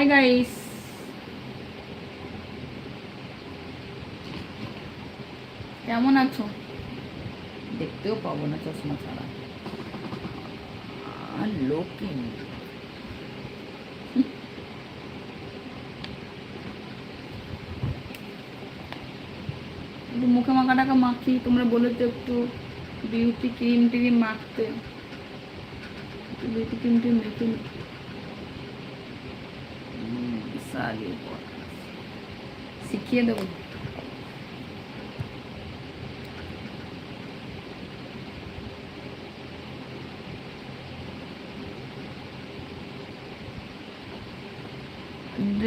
Hi guys কেমন আছো? দেখতেও পাবো না চশমা ছাড়া। লোকিং একটু মুখে মাখা টাকা মাখি তোমরা বলে তো একটু বিউটি ক্রিম টিম মাখতে। একটু বিউটি ক্রিম টিম মেখে নি। হুম, শাড়ি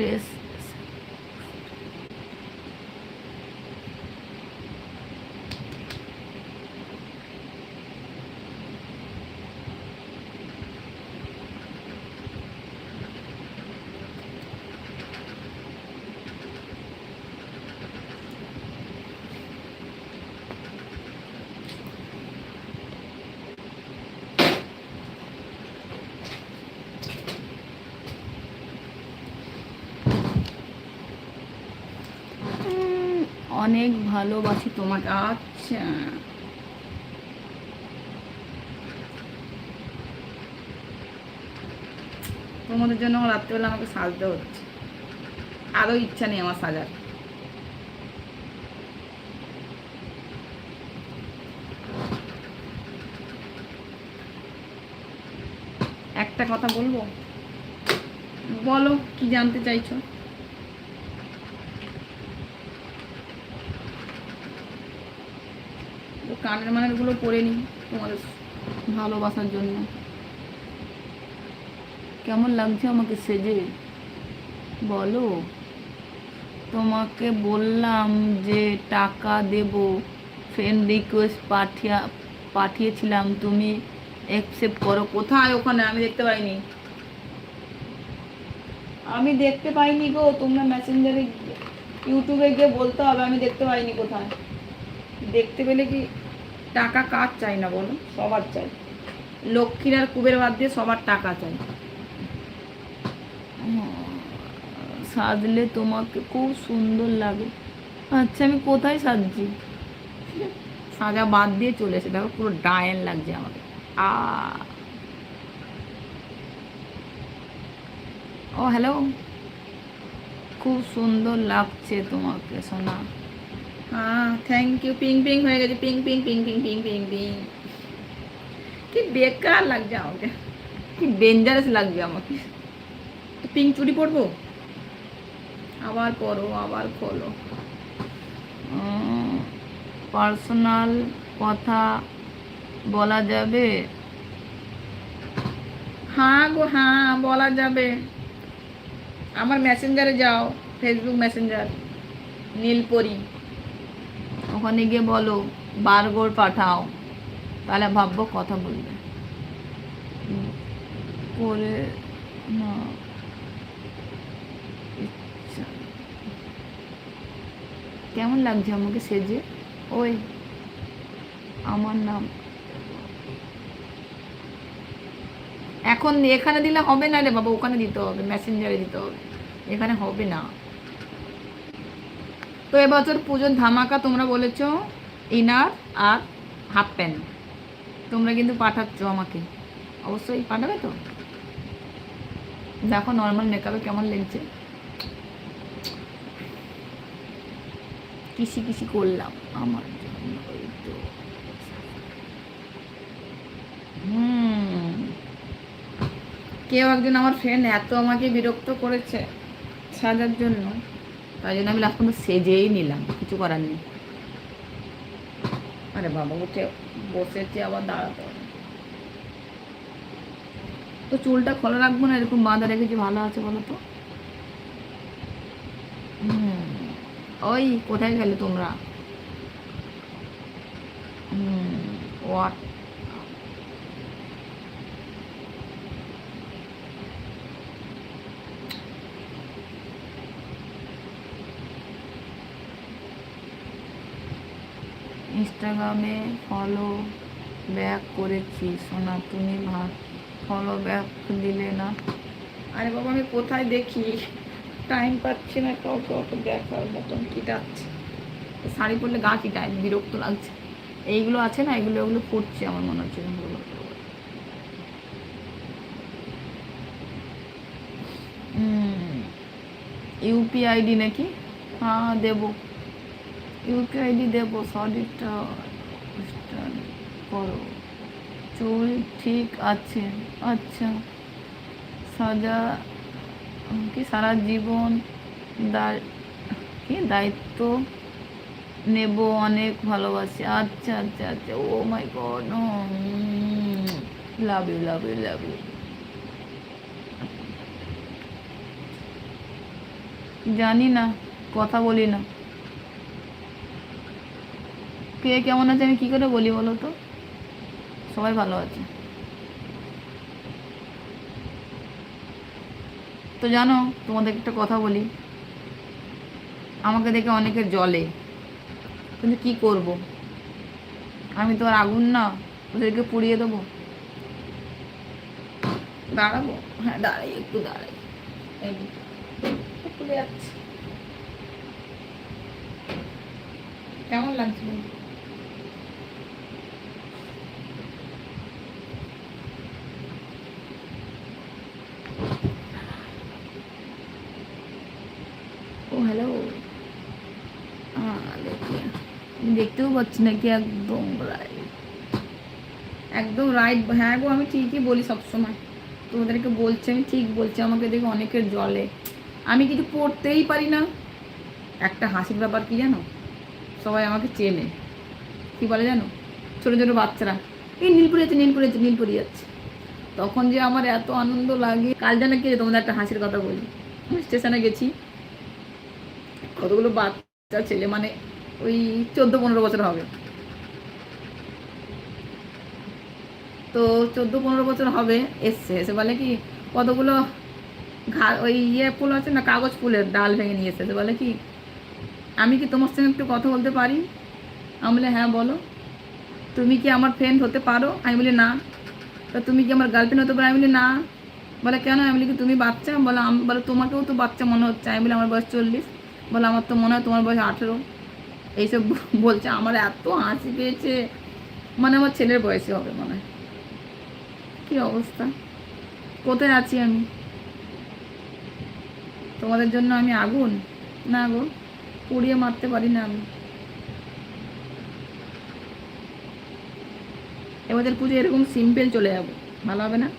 পরা। অনেক ভালোবাসি তোমাকে। আচ্ছা। তোমাদের জন্য রাত্রেবেলা আমাকে সাজতে হচ্ছে। আরও ইচ্ছা নেই আমার সাজার। একটা কথা বলব? বলো, কি জানতে চাইছো? কানের মানেরগুলো পরে নিই তোমাদের ভালোবাসার জন্য। কেমন লাগছে আমাকে সেজে? বলো। তোমাকে বললাম যে টাকা দেব। ফ্রেন্ড রিকোয়েস্ট পাঠিয়া, পাঠিয়েছিলাম। তুমি অ্যাকসেপ্ট করো। কোথায় ওখানে? আমি দেখতে পাইনি। আমি দেখতে পাইনি গো। তোমরা মেসেঞ্জারে ইউটিউবে গিয়ে বলতে হবে। আমি দেখতে পাইনি কোথায়। দেখতে পেলে কি টাকা কার চাই না বলো সবার চাই। লক্ষ্মীর আর কুবের বাদ দিয়ে সবার টাকা চাই। সাজলে তোমাকে খুব সুন্দর লাগে। আচ্ছা আমি কোথায় সাজছি? সাজা বাদ দিয়ে চলে এসে দেখো পুরো ডায়েন লাগছে আমাকে। আ। ও হ্যালো খুব সুন্দর লাগছে তোমাকে সোনা। থ্যাংক ইউ পিং পিং হয়ে গেছে। Ping ping ping ping ping ping ping কি বেকার লাগছে আমাকে। কি ডেঞ্জারাস লাগছে আমাকে। পিং চুড়ি পরবো আবার পরো আবার খোলো। পার্সোনাল কথা বলা যাবে? হ্যাঁ গো হ্যাঁ বলা যাবে। আমার মেসেঞ্জারে যাও ফেসবুক মেসেঞ্জার নীলপরি। ওখানে গিয়ে বলো বারগোর পাঠাও। তাহলে ভাববো কথা বলবে। করে না। কেমন লাগছে আমাকে সেজে? ওই, আমার নাম। এখন এখানে দিলে হবে না রে বাবা, ওখানে দিতে হবে, মেসেঞ্জারে দিতে হবে। এখানে হবে না। তো এবছর পুজোর ধামাকা তোমরা বলেছ, ইনার আর হাফ প্যান্ট। তোমরা কিন্তু পাঠাচ্ছ আমাকে। অবশ্যই পাঠাবে তো? দেখো নর্মাল মেকআপে কেমন লাগছে। কিসি কিসি করলাম আমার জন্য হুম। কেউ একজন আমার ফ্রেন্ড এত আমাকে বিরক্ত করেছে সাজার জন্য। তাই জন্য আমি লাস্ট পর্যন্ত সেজেই নিলাম কিছু করার নেই। আরে বাবা উঠে বসেছে আবার দাঁড়াতে তো চুলটা খোলা রাখব না এরকম বাঁধা রেখেছি ভালো আছে বলো তো? ওই কোথায় গেলে তোমরা? হুম ওয়াট ইনস্টাগ্রামে ফলো ব্যাক করেছি। সোনা, তুমি ভাত ফলো ব্যাক দিলে না। আরে বাবা, আমি কোথায় দেখি? টাইম পাচ্ছি না কাউকে অত দেখার মতন কি শাড়ি পরলে গা কি টাইম বিরক্ত লাগছে। এইগুলো আছে না, এগুলো ওগুলো পড়ছে আমার মনে হচ্ছে ইউপিআইডি নাকি? হ্যাঁ দেবো। ইউপিআইডি দেবো সঠিকটা করো। চুল ঠিক আছে আচ্ছা। সাজা, কি সারা জীবন কি দায়িত্ব নেব, অনেক ভালোবাসি। আচ্ছা আচ্ছা আচ্ছা। ও my god love you love you love you জানি না, কথা বলি না। কে কেমন আছে আমি কি করে বলি বলো তো? সবাই ভালো আছে। তো জানো, তোমাদের একটা কথা বলি। আমাকে দেখে অনেকের জলে কিন্তু কি করব? আমি তো আর আগুন না, ওদেরকে পুড়িয়ে দেবো। দাঁড়াবো? হ্যাঁ দাঁড়াই, একটু দাঁড়াই। যাচ্ছে। কেমন লাগছে বলো? ও হ্যালো আমি দেখতেও পাচ্ছি না কি একদম একদম রাইট হ্যাঁ গো, আমি ঠিকই বলি সবসময়। তোমাদেরকে বলছি, আমি ঠিক বলছি, আমাকে দেখে অনেকের জলে আমি কিছু পড়তেই পারি না। একটা হাসির ব্যাপার কি জানো? সবাই আমাকে চেনে। কি বলে জানো? ছোটো ছোটো বাচ্চারা। এই নীলপুরি যাচ্ছে নীলপুরি যাচ্ছে নীলপুরি যাচ্ছে। তখন যে আমার এত আনন্দ লাগে। কাল জানো কি তোমাদের একটা হাসির কথা বলি। আমি স্টেশনে গেছি। কতগুলো বাচ্চা, ছেলে মানে ওই চোদ্দ পনেরো বছর হবে। তো চোদ্দ পনেরো বছর হবে, এসছে। এসে বলে কি, কতগুলো ঘা, ওই ইয়ে ফুল আছে না, কাগজ ফুলের ডাল ভেঙে নিয়ে এসেছে। বলে কি, আমি কি তোমার সঙ্গে একটু কথা বলতে পারি? আমি বলে হ্যাঁ বলো। তুমি কি আমার ফ্রেন্ড হতে পারো? আমি বলি, না। তা তুমি কি আমার গার্লফ্রেন্ড হতে পারো? আমি বলি, না। বলে, কেন? আমি বলি কি, তুমি বাচ্চা? বলে, আমি, বলে, তোমাকেও তো বাচ্চা মনে হচ্ছে। আমি বলি, আমার বয়স চল্লিশ। বলে, আমার তো মনে হয় তোমার বয়স আঠেরো। এইসব বলছে, আমার এত হাসি পেয়েছে। মানে আমার ছেলের বয়সে হবে মনে হয়। কী অবস্থা? কোথায় আছি আমি? তোমাদের জন্য আমি আগুন? না গো, পুড়িয়ে মারতে পারি না আমি। এবারের পুজো এরকম সিম্পল চলে যাব, ভালো হবে না?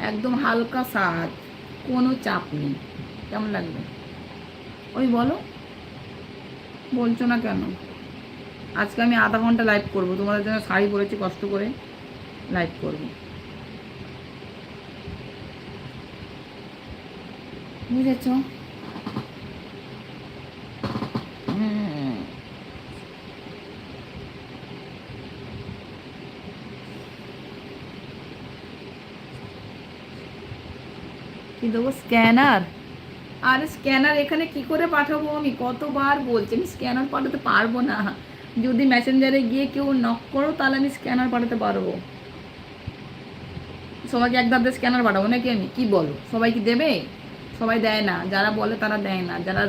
একদম হালকা স্বাদ, কোনো চাপ নেই। কেমন লাগবে? ওই বলো। বলছো না কেন? আজকে আমি আধা ঘণ্টা লাইভ করব। তোমাদের জন্য শাড়ি পরেছি, কষ্ট করে লাইভ করব। বুঝেছ। কি দেবো? স্ক্যানার আর স্ক্যানার এখানে কি করে পাঠাবো আমি? কতবার বলছি, আমি স্ক্যানার পাঠাতে পারব না। যদি মেসেঞ্জারে গিয়ে কেউ নক করো, তাহলে আমি স্ক্যানার পাঠাতে পারব। সবাইকে এক ধাপে স্ক্যানার পাঠাবো, নাকি আমি? কি বলো? সবাই কি দেবে? সবাই দেয় না। যারা বলে তারা দেয় না। যারা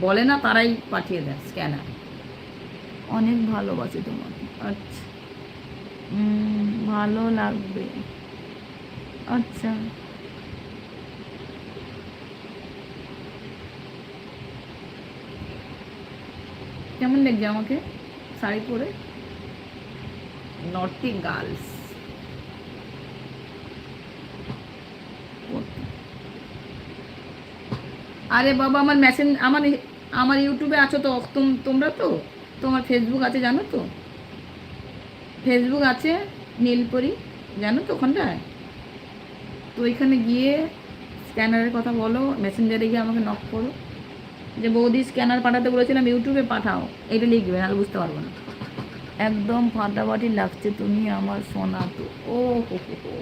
বলে না, তারাই পাঠিয়ে দেয় স্ক্যানার। অনেক ভালোবাসি তোমাকে। আচ্ছা। ভালো লাগবে। আচ্ছা। কেমন দেখবে আমাকে? শাড়ি পরে? নটি গার্লস আরে বাবা আমার মেসেঞ্জ আমার আমার ইউটিউবে আছো তো তোম- তোমরা তো? তোমার ফেসবুক আছে জানো তো? ফেসবুক আছে নীলপরি জানো তো ওখানটায়? তো ওইখানে গিয়ে স্ক্যানারের কথা বলো মেসেঞ্জারে গিয়ে আমাকে নক করো। যে বৌদি স্ক্যানার পাঠাতে বলেছিলাম ইউটিউবে পাঠাও। এটা লিখবে, নাহলে বুঝতে পারব না। একদম ফাটাফাটি লাগছে তুমি আমার সোনা তো। ও হো হো।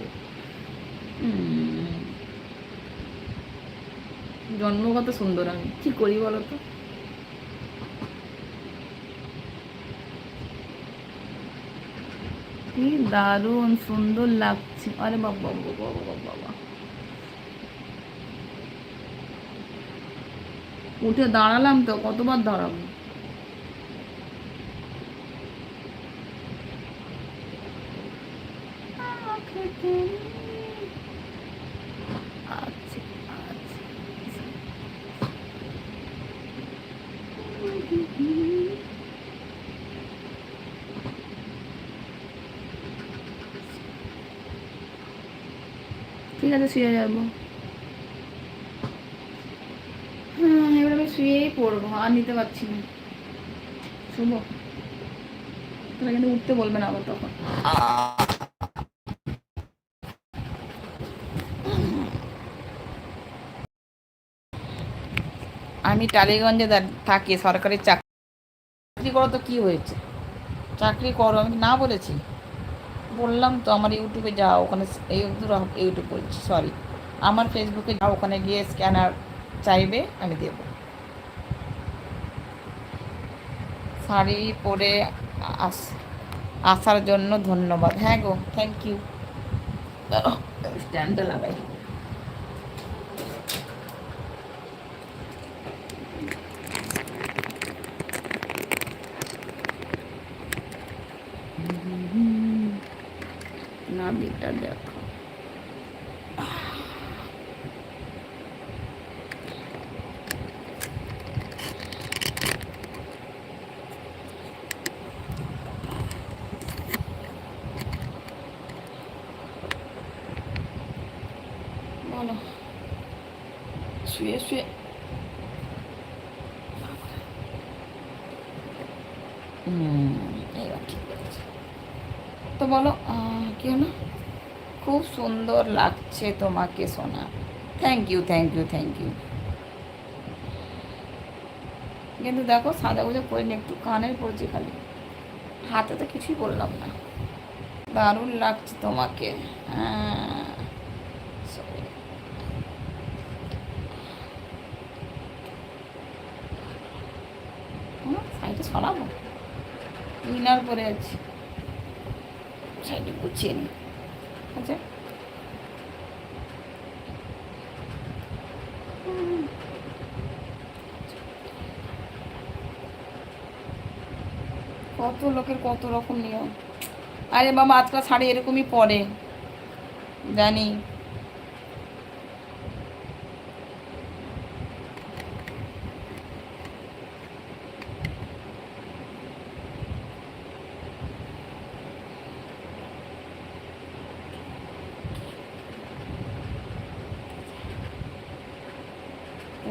জন্মগত সুন্দর আমি। কি করি বলো তো? কি দারুণ সুন্দর লাগছে। আরে বাবা বাবা বাবা বাবা। উঠে দাঁড়ালাম তো কতবার দাঁড়াবো? আচ্ছা আচ্ছা। ঠিক আছে শুয়ে যাব হ্যাঁ এবার শুয়েই আর নিতে পারছি না। শুভ। তোরা কিন্তু উঠতে বলবে না আবার তখন। আমি টালিগঞ্জে থাকি, সরকারি চাকরি করো তো কি হয়েছে? চাকরি করো, আমি না বলেছি? বললাম তো আমার ইউটিউবে যাও, ওখানে ইউটিউব বলছি সরি আমার ফেসবুকে যাও, ওখানে গিয়ে স্ক্যানার চাইবে, আমি দেব। শাড়ি পরে আস, আসার জন্য ধন্যবাদ। হ্যাঁ গো থ্যাংক ইউ স্ট্যান্ডটা লাগাই। না দিকটা দেখো। বলো শুয়ে শুয়ে হুম ঠিক আছে তো বলো কি হলো খুব সুন্দর লাগছে তোমাকে সোনা thank you thank you thank you কিন্তু দেখো সাদা গুজো করিনি একটু কানের পড়ছি খালি হাতে তো কিছুই বললাম না। দারুণ লাগছে তোমাকে। হ্যাঁ sorry. হুম, সাইডে সরাবো উইনার পরে আছি। সাইডে গুছিয়ে নি। আচ্ছা। কত লোকের কত রকম নিয়ম। আরে বাবা, আজকাল শাড়ি এরকমই পরে। জানি।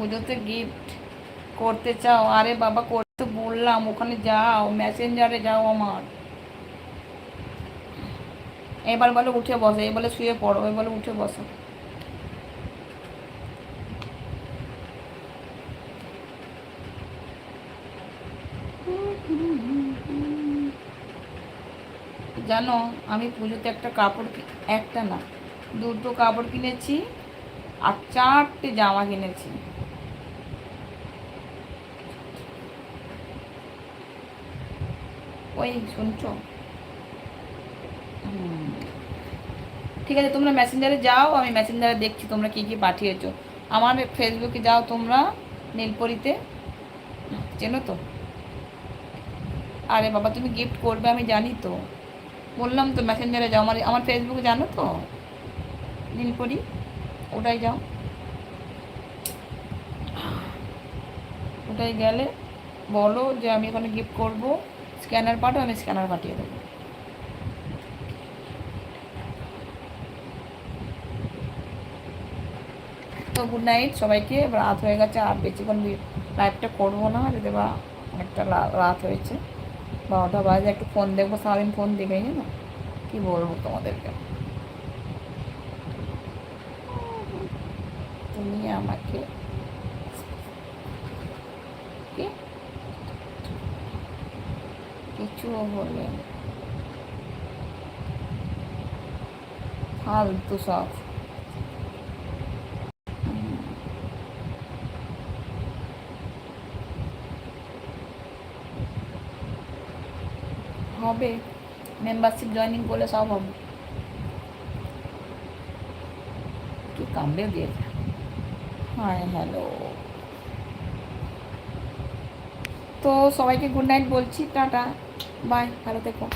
পুজোতে গিফট করতে চাও, আরে বাবা, করতে বললাম, ওখানে যাও মেসেঞ্জারে যাও আমার। এবার বলে উঠে বসো এই বলে শুয়ে পড়ো এই বলে উঠে বসো। জানো, আমি পুজোতে একটা কাপড় একটা না, দুটো কাপড় কিনেছি আর চারটে জামা কিনেছি। ওই শুনছো? ঠিক আছে, তোমরা মেসেঞ্জারে যাও, আমি মেসেঞ্জারে দেখছি তোমরা কি কি পাঠিয়েছো। আমার ফেসবুকে যাও তোমরা, নীলপরিতে। চেনো তো? আরে বাবা, তুমি গিফট করবে, আমি জানি তো। বললাম তো মেসেঞ্জারে যাও, আমার আমার ফেসবুকে জানো তো? নীলপরি, ওটাই যাও। ওটাই গেলে বলো যে আমি ওখানে গিফট করব। স্ক্যানার পাঠাও আমি স্ক্যানার পাঠিয়ে দেবো। তো গুড নাইট সবাইকে রাত হয়ে গেছে, আর বেশিক্ষণ লাইভটা করব না, যদি বা অনেকটা রাত হয়েছে। বারোটা বাজে, একটু ফোন দেখব, সারাদিন ফোন দেখে না। কি বলব তোমাদেরকে? তুমি আমাকে কি বলে ফালতু সব হবে। মেম্বারশিপ জয়েনিং করলে সব হবে। কি কামড়ে দিয়েছে হাই হ্যালো তো সবাইকে গুড নাইট বলছি, টাটা। বাই ভালো থেকো